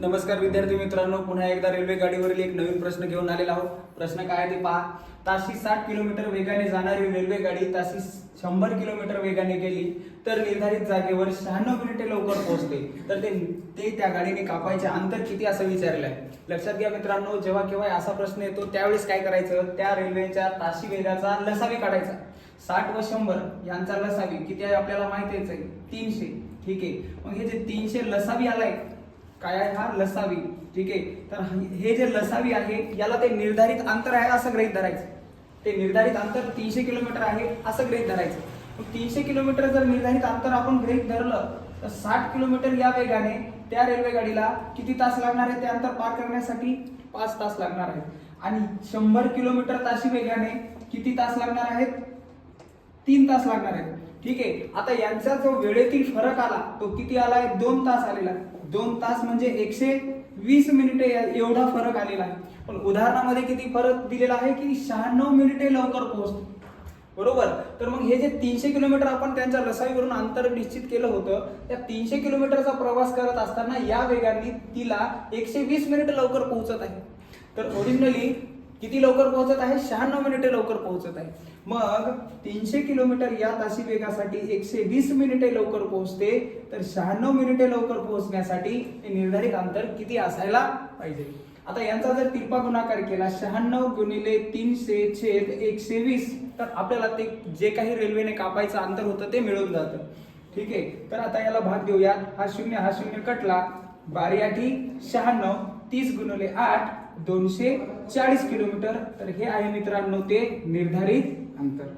नमस्कार विद्यार्थी मित्रांनो पुन्हा एकदा रेल्वे गाडीवरील एक नवीन प्रश्न घेऊन आलेला आहोत. प्रश्न काय आहे ते पहा. ताशी साठ किलोमीटर वेगाने जाणारी रेल्वे गाडी ताशी शंभर किलोमीटर वेगाने गेली तर निर्धारित जागेवर शहाण्णव मिनिटे लवकर पोहोचते. तर ते ते त्या गाडीने कापायचे अंतर किती असं विचारलंय. लक्षात घ्या मित्रांनो जेव्हा केव्हा असा प्रश्न येतो त्यावेळेस काय करायचं? त्या रेल्वेच्या ताशी वेगाचा लसावी काढायचा. साठ व शंभर यांचा लसावी किती आहे आपल्याला माहितीच आहे? तीनशे. ठीक आहे. मग हे जे तीनशे लसावी आलाय काय आहे हा? लसावी. ठीक आहे? तर हे जे लसावी आहे याला ते निर्धारित अंतर आहे असं ग्रहित धरायचं. ते निर्धारित अंतर तीनशे किलोमीटर आहे असं गृहीत धरायचं. तीनशे किलोमीटर जर निर्धारित अंतर आपण ग्रहित धरलं तर साठ किलोमीटर या वेगाने त्या रेल्वे गाडीला किती तास लागणार आहे ते अंतर पार करण्यासाठी? पाच तास लागणार आहेत आणि शंभर किलोमीटर ताशी वेगाने किती तास लागणार आहेत? तीन तास लागणार आहेत. ठीक आहे. आता यांचा जो वेळेतील फरक आला तो किती आला? आहे दोन तास आलेला. आहे. दोन तास म्हणजे एकशे वीस मिनिटे एवढा फरक आलेला आहे. पण उदाहरणामध्ये किती फरक दिलेला आहे की शहाण्णव मिनिटे लवकर पोहोचतो बरोबर? तर मग हे जे तीनशे किलोमीटर आपण त्यांच्या लसाईवरून अंतर निश्चित केलं होतं त्या तीनशे किलोमीटरचा प्रवास करत असताना या वेगाने तिला एकशे वीस मिनिट लवकर पोहोचत आहे. तर ओरिजिनली किती लवकर पोहोचत आहे? शहाण्णव मिनिटे लवकर पोहोचत आहे. मग तीनशे किलोमीटर या ताशी वेगासाठी एकशे वीस मिनिटे लवकर पोहोचते. तर शहाण्णव मिनिटे लवकर पोहोचण्यासाठी निर्धारित अंतर किती असायला पाहिजे? आता यांचा जर तिरपा गुणाकार केला शहाण्णव गुणिले तीनशे छेद एकशे वीस तर आपल्याला ते जे काही रेल्वेने कापायचं अंतर होतं ते मिळून जातं. ठीक आहे? तर आता याला भाग देऊयात. हा शून्य हा शून्य कटला. बारी आठी शहाण्णव तीस गुणिले आठ दोनशे चाळीस किलोमीटर. तर हे आहे मित्रांनो ते निर्धारित अंतर.